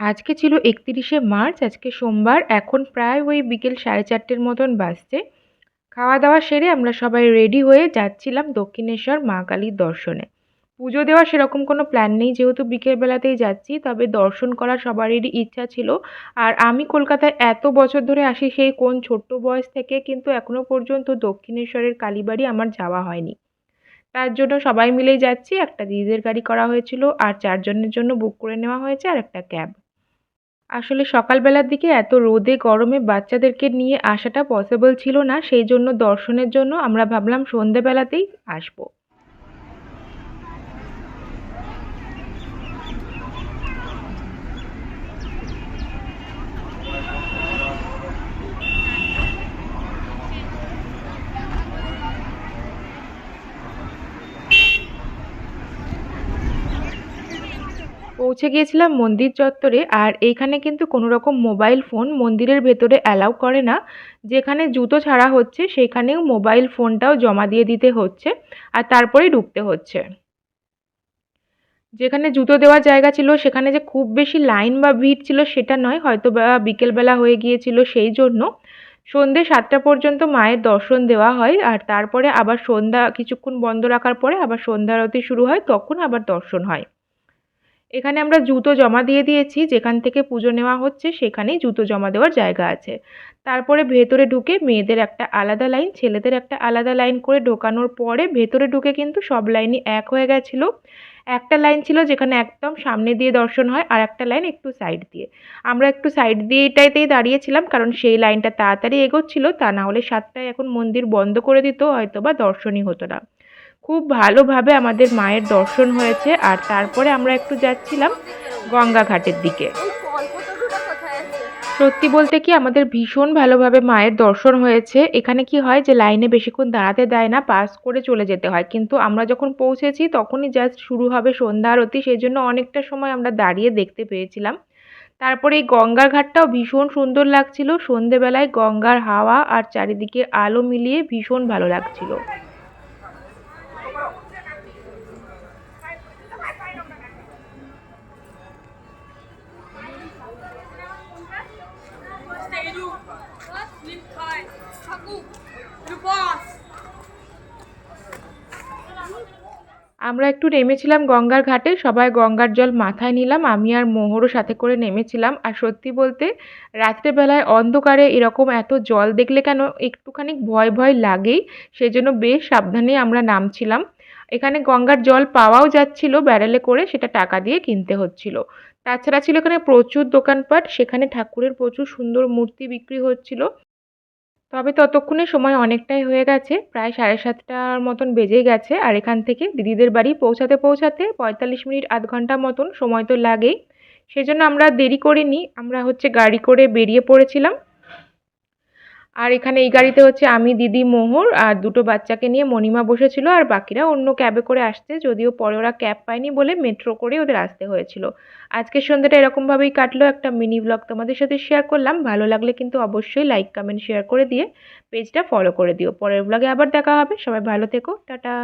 আজকে ছিল একতিরিশে মার্চ, আজকে সোমবার, এখন প্রায় ওই বিকেল সাড়ে চারটের মতন বাজছে। খাওয়া দাওয়া সেরে আমরা সবাই রেডি হয়ে যাচ্ছিলাম দক্ষিণেশ্বর মা কালীর দর্শনে। পুজো দেওয়ার সেরকম কোনো প্ল্যান নেই, যেহেতু বিকেলবেলাতেই যাচ্ছি, তবে দর্শন করার সবারই ইচ্ছা ছিল। আর আমি কলকাতায় এত বছর ধরে আসি সেই কোন ছোট্ট বয়স থেকে, কিন্তু এখনও পর্যন্ত দক্ষিণেশ্বরের কালীবাড়ি আমার যাওয়া হয়নি। তার জন্য সবাই মিলেই যাচ্ছি, একটা দিদিদের গাড়ি করা হয়েছিল, আর চারজনের জন্য বুক করে নেওয়া হয়েছে, আর একটা ক্যাব আসলে সকালবেলার দিকে এত রোদে, গরমে বাচ্চাদেরকে নিয়ে আসাটা পসিবল ছিল না। সেই জন্য দর্শনের জন্য আমরা ভাবলাম সন্ধেবেলাতেই আসব। পৌঁছে গিয়েছিলাম মন্দির চত্বরে আর এইখানে কিন্তু কোনো রকম মোবাইল ফোন মন্দিরের ভেতরে অ্যালাউ করে না। যেখানে জুতো ছাড়া হচ্ছে সেখানেও মোবাইল ফোনটাও জমা দিয়ে দিতে হচ্ছে আর তারপরেই ঢুকতে হচ্ছে। যেখানে জুতো দেওয়ার জায়গা ছিল সেখানে যে খুব বেশি লাইন বা ভিড় ছিল সেটা নয়, হয়তো বা বিকেলবেলা হয়ে গিয়েছিল সেই জন্য। সন্ধ্যে সাতটা পর্যন্ত মায়ের দর্শন দেওয়া হয় আর তারপরে আবার সন্ধ্যা কিছুক্ষণ বন্ধ রাখার পরে আবার সন্ধ্যা আরতি শুরু হয়, তখন আবার দর্শন হয়। এখানে আমরা জুতো জমা দিয়ে দিয়েছি, যেখান থেকে পুজো নেওয়া হচ্ছে সেখানেই জুতো জমা দেওয়ার জায়গা আছে। তারপরে ভেতরে ঢুকে মেয়েদের একটা আলাদা লাইন, ছেলেদের একটা আলাদা লাইন করে ঢোকানোর পরে ভেতরে ঢুকে কিন্তু সব লাইনই এক হয়ে গেছিল। একটা লাইন ছিল যেখানে একদম সামনে দিয়ে দর্শন হয় আর একটা লাইন একটু সাইড দিয়ে। আমরা একটু সাইড দিয়ে এটাইতেই দাঁড়িয়েছিলাম কারণ সেই লাইনটা তাড়াতাড়ি এগোচ্ছিল, তা না হলে সাতটায় এখন মন্দির বন্ধ করে দিত হয়তো বা দর্শনই হতো না। খুব ভালোভাবে আমাদের মায়ের দর্শন হয়েছে আর তারপরে আমরা একটু যাচ্ছিলাম গঙ্গা ঘাটের দিকে। সত্যি বলতে কি আমাদের ভীষণ ভালোভাবে মায়ের দর্শন হয়েছে। এখানে কি হয় যে লাইনে বেশিক্ষণ দাঁড়াতে দেয় না পাস করে চলে যেতে হয়। কিন্তু আমরা যখন পৌঁছেছি তখনই জাস্ট শুরু হবে সন্ধ্যা আরতি সেই জন্য অনেকটা সময় আমরা দাঁড়িয়ে দেখতে পেয়েছিলাম। তারপরে এই গঙ্গার ঘাটটাও ভীষণ সুন্দর লাগছিল। সন্ধেবেলায় গঙ্গার হাওয়া আর চারিদিকে আলো মিলিয়ে ভীষণ ভালো লাগছিল। আমরা একটু নেমেছিলাম গঙ্গার ঘাটে, সবাই গঙ্গার জল মাথায় নিলাম, আমি আর মোহরও সাথে করে নেমেছিলাম। আর সত্যি বলতে, রাত্রেবেলায় অন্ধকারে এরকম এত জল দেখলে কেন একটুখানি ভয় ভয় লাগেই, সেজন্য বেশ সাবধানে আমরা নামছিলাম। এখানে গঙ্গার জল পাওয়াও যাচ্ছিল ব্যারেলে করে, সেটা টাকা দিয়ে কিনতে হচ্ছিল। তাছাড়া ছিল এখানে প্রচুর দোকানপাট, সেখানে ঠাকুরের প্রচুর সুন্দর মূর্তি বিক্রি হচ্ছিল। তবে ততক্ষণে সময় অনেকটাই হয়ে গেছে। প্রায় সাড়ে সাতটার মতন বেজে গেছে আর এখান থেকে দিদিদের বাড়ি পৌঁছাতে পৌঁছাতে পঁয়তাল্লিশ মিনিট আধ ঘণ্টা মতন সময় তো লাগেই। সেজন্য আমরা দেরি করিনি। আমরা হচ্ছে গাড়ি করে বেরিয়ে পড়েছিলাম। আর এখানে এই গাড়িতে হচ্ছে আমি, দিদি, মোহর আর দুটো বাচ্চাকে নিয়ে মণিমা বসেছিল আর বাকিরা অন্য ক্যাবে করে আসছে, যদিও পরে ওরা ক্যাব পায়নি বলে মেট্রো করে ওদের আসতে হয়েছিল। আজকের সন্ধ্যাটা এরকমভাবেই কাটলো, একটা মিনি ব্লগ তোমাদের সাথে শেয়ার করলাম, ভালো লাগলে কিন্তু অবশ্যই লাইক কমেন্ট শেয়ার করে দিয়ে পেজটা ফলো করে দিও। পরের ব্লগে আবার দেখা হবে, সবাই ভালো থেকো, টাটা।